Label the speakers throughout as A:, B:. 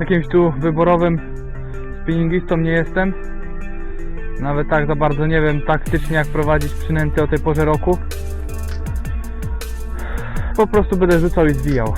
A: jakimś tu wyborowym spinningistą nie jestem. Nawet tak za bardzo nie wiem taktycznie jak prowadzić przynęty o tej porze roku. Po prostu będę rzucał i zwijał.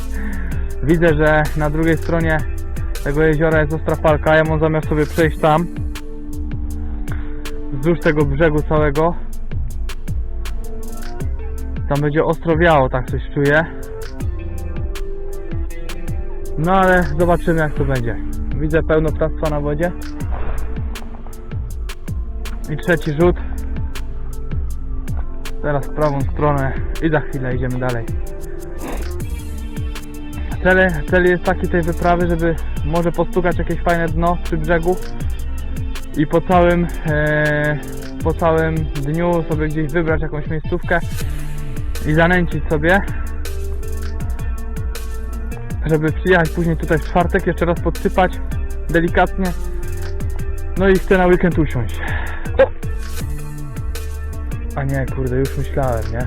A: Widzę, że na drugiej stronie tego jeziora jest ostra falka. Ja mam zamiar sobie przejść tam. Wzdłuż tego brzegu całego. Tam będzie ostro wiało, tak coś czuję. No ale zobaczymy jak to będzie. Widzę pełno ptactwa na wodzie. I trzeci rzut. Teraz w prawą stronę i za chwilę idziemy dalej. Cel, cel jest taki tej wyprawy, żeby może postukać jakieś fajne dno przy brzegu i po całym, e, po całym dniu sobie gdzieś wybrać jakąś miejscówkę i zanęcić sobie, żeby przyjechać później tutaj w czwartek, jeszcze raz podsypać delikatnie, no i chcę na weekend usiąść. O! A nie, kurde, już myślałem, nie?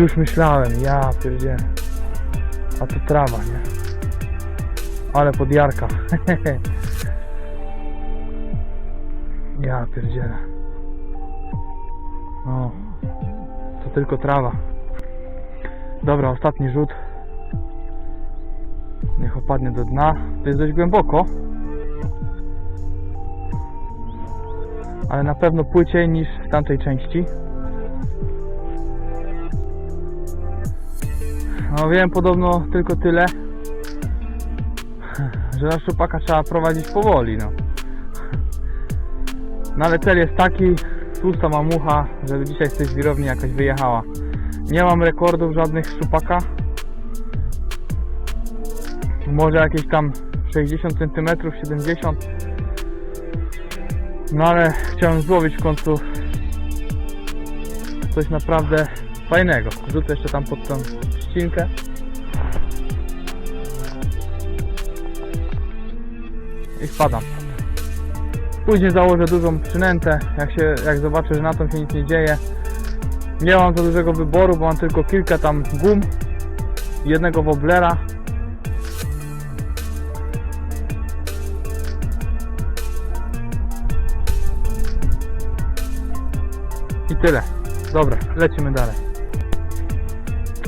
A: Już myślałem, ja pierdzie. A to trawa, nie? Ale podjarka. ja pierdzielę. O, to tylko trawa. Dobra, ostatni rzut. Niech opadnie do dna. To jest dość głęboko. Ale na pewno płyciej niż w tamtej części. No wiem, podobno tylko tyle, że na szczupaka trzeba prowadzić powoli, no. No ale cel jest taki, tłusta mamucha, żeby dzisiaj z tej żwirowni jakaś wyjechała. Nie mam rekordów żadnych szczupaka. Może jakieś tam 60 cm, 70 No ale chciałem złowić w końcu coś naprawdę fajnego. Rzucę jeszcze tam pod tą ścinkę. I wpadam. Później założę dużą przynętę, jak, się, jak zobaczę, że na tym się nic nie dzieje. Nie mam za dużego wyboru, bo mam tylko kilka tam gum, jednego woblera. I tyle. Dobra, lecimy dalej.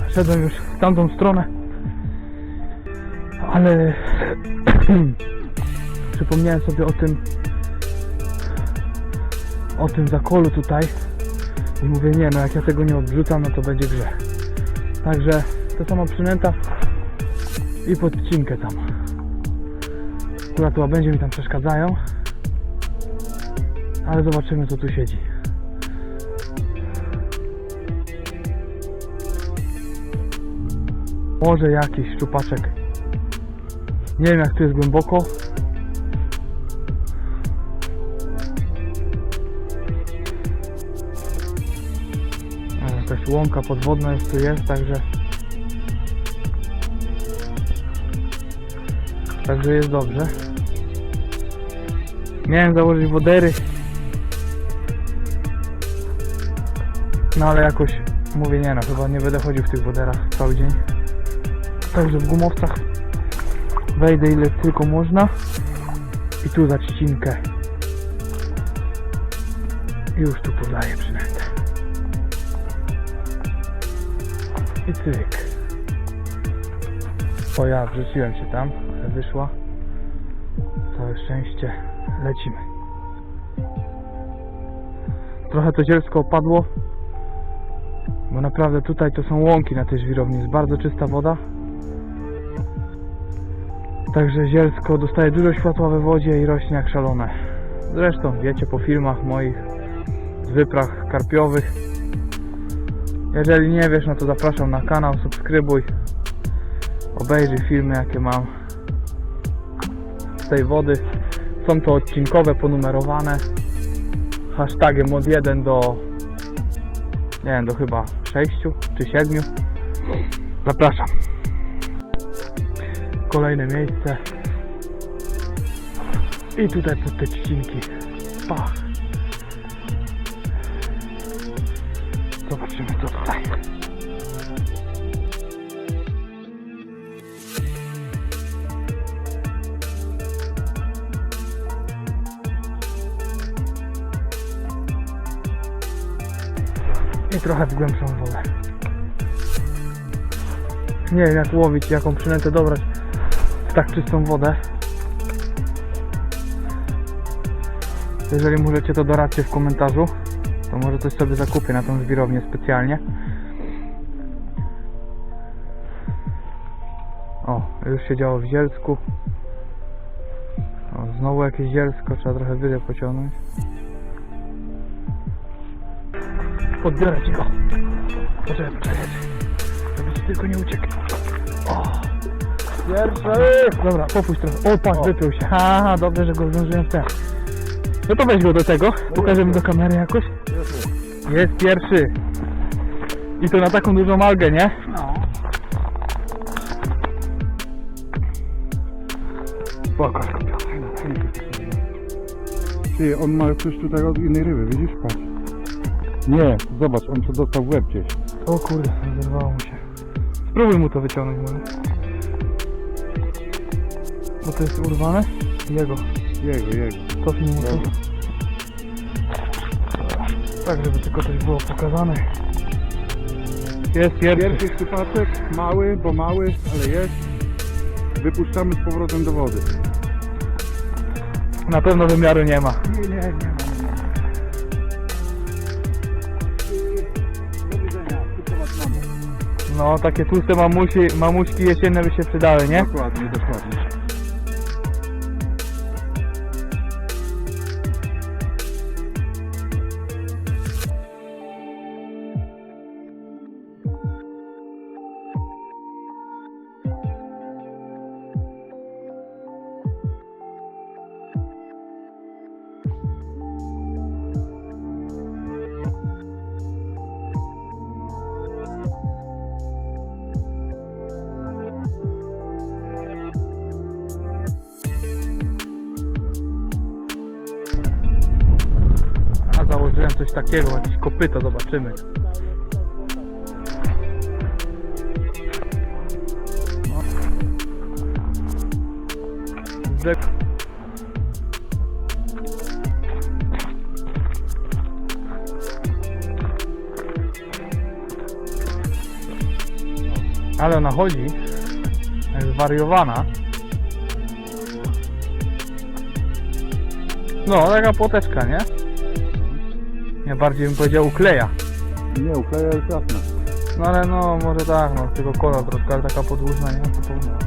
A: Szedłem już w tamtą stronę, ale przypomniałem sobie o tym o tym zakolu tutaj i mówię, nie no jak ja tego nie odrzucam, no to będzie grzech. Także to sama przynęta i podcinkę tam. Akurat łabędzie mi tam przeszkadzają, ale zobaczymy co tu siedzi. Może jakiś szczupaczek. Nie wiem jak tu jest głęboko. Jakaś łąka podwodna jest tu jest, także Także jest dobrze. Miałem założyć wodery. No ale jakoś mówię nie no, chyba nie będę chodził w tych woderach cały dzień. Także w gumowcach wejdę ile tylko można. I tu za trzcinkę. Już tu podaję przynętę. I cyk. O ja, wrzuciłem się tam, wyszła. Całe szczęście. Lecimy. Trochę to zielsko opadło. Bo naprawdę tutaj to są łąki na tej żwirowni. Jest bardzo czysta woda. Także zielsko dostaje dużo światła we wodzie i rośnie jak szalone. Zresztą wiecie po filmach moich z wypraw karpiowych. Jeżeli nie wiesz, no to zapraszam na kanał, subskrybuj. Obejrzyj filmy jakie mam z tej wody. Są to odcinkowe, ponumerowane. Hashtagiem od 1 do nie wiem, do chyba 6 czy 7. Zapraszam kolejne miejsce. I tutaj pod te trzcinki. Pach zobaczymy co tutaj i trochę w głębszą wodę nie wiem jak łowić, jaką przynętę dobrać tak czystą wodę. Jeżeli możecie to doradźcie w komentarzu, to może coś sobie zakupię na tą żwirownię specjalnie. O, już się działo w Zielsku. O, znowu jakieś Zielsko, trzeba trochę wyżej pociągnąć. Podbiorę ci go. Poczekaj, poczekaj. Żeby ci tylko nie uciekł. O! Pierwszy! Dobra, popuść trochę. O, patrz, wypił się. Haha, dobrze, że go zdążyłem w ten. No to weź go do tego. Pokażemy do kamery jakoś. Jest pierwszy. I to na taką dużą algę, nie?
B: No.
A: Spoko.
B: Ty, on ma coś tutaj od innej ryby, widzisz? Patrz. Nie, zobacz, on się dostał w łeb gdzieś.
A: O kurde, zerwało mu się. Spróbuj mu to wyciągnąć może. Bo to jest urwane? Jego.
B: Jego, jego.
A: Cofnij mu to. Tak, żeby tylko coś było pokazane. Jest pierwszy.
B: Pierwszy sypaczek, mały, bo mały, ale jest. Wypuszczamy z powrotem do wody.
A: Na pewno wymiaru nie ma.
B: Nie, nie, nie mamę.
A: No, takie tłuste mamusi, mamuśki jesienne by się przydały, nie?
B: Dokładnie, dokładnie.
A: A założyłem coś takiego, jakieś kopyto, zobaczymy. No. Ale ona chodzi, jak zwariowana. No, taka płoteczka, nie? Ja bardziej bym powiedział ukleja.
B: Nie, ukleja jest jasna.
A: No ale no, może tak, no, tylko kolor troszkę, ale taka podłużna, nie? To powinno.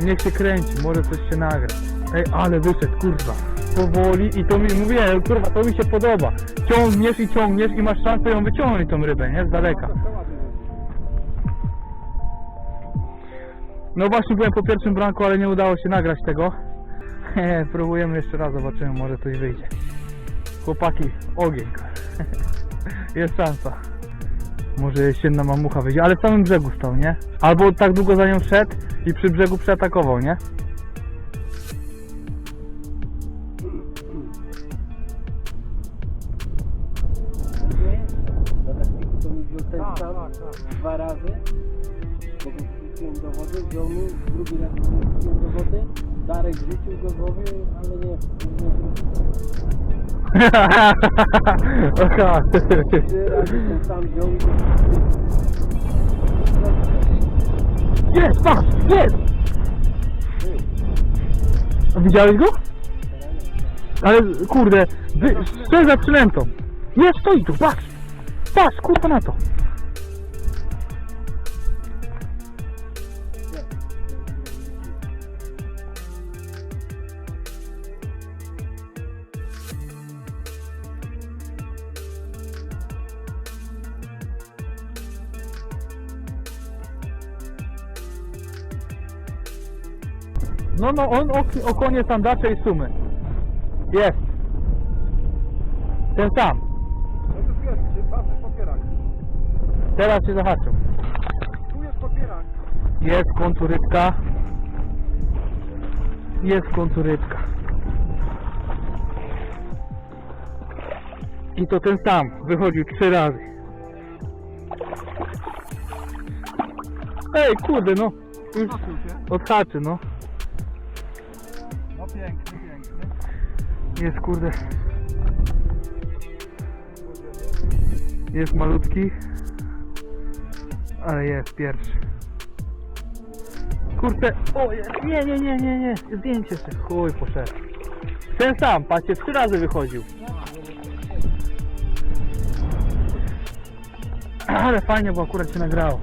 A: Niech się kręci, może coś się nagra. Ej, ale wyszedł, kurwa. Powoli i to mi, mówię, kurwa, to mi się podoba. Ciągniesz i ciągniesz i masz szansę ją wyciągnąć tą rybę, nie? Z daleka. No właśnie byłem po pierwszym branku, ale nie udało się nagrać tego. Próbujemy jeszcze raz, zobaczymy, może coś wyjdzie. Chłopaki, ogień. Jest szansa. Może jesienna mamucha wyjdzie, ale w samym brzegu stał, nie? Albo tak długo za nią szedł i przy brzegu przeatakował, nie?
C: Dwa razy, bo go wrzuciłem do wody, wziął mi, drugi raz go wrzuciłem do wody, Darek rzucił go złowił, ale nie, nie.
A: Aha.
C: Trzy razy ten sam wziął
A: Jest, patrz, jest! A Widziałeś go? Ale kurde, wy, strzel za przynętą. Nie, stoi tu, patrz! Patrz, kurwa na to. No, no, on o, okonie sandacze i sumy. Jest. Ten sam.
B: No to jest, gdzie patrz popierak.
A: Teraz się zahaczył.
B: Tu jest popierak.
A: Jest w końcu rybka. Jest w końcu rybka. I to ten sam. Wychodził trzy razy. Ej, kurde, no. Już odhaczy.
B: No piękny, piękny.
A: Jest kurde. Jest malutki. Ale jest pierwszy. Kurde, o jest. Nie, nie, nie, nie, nie. Zdjęcie sobie. Chuj poszedł. Ten sam, patrzcie, trzy razy wychodził. Ale fajnie, bo akurat się nagrało.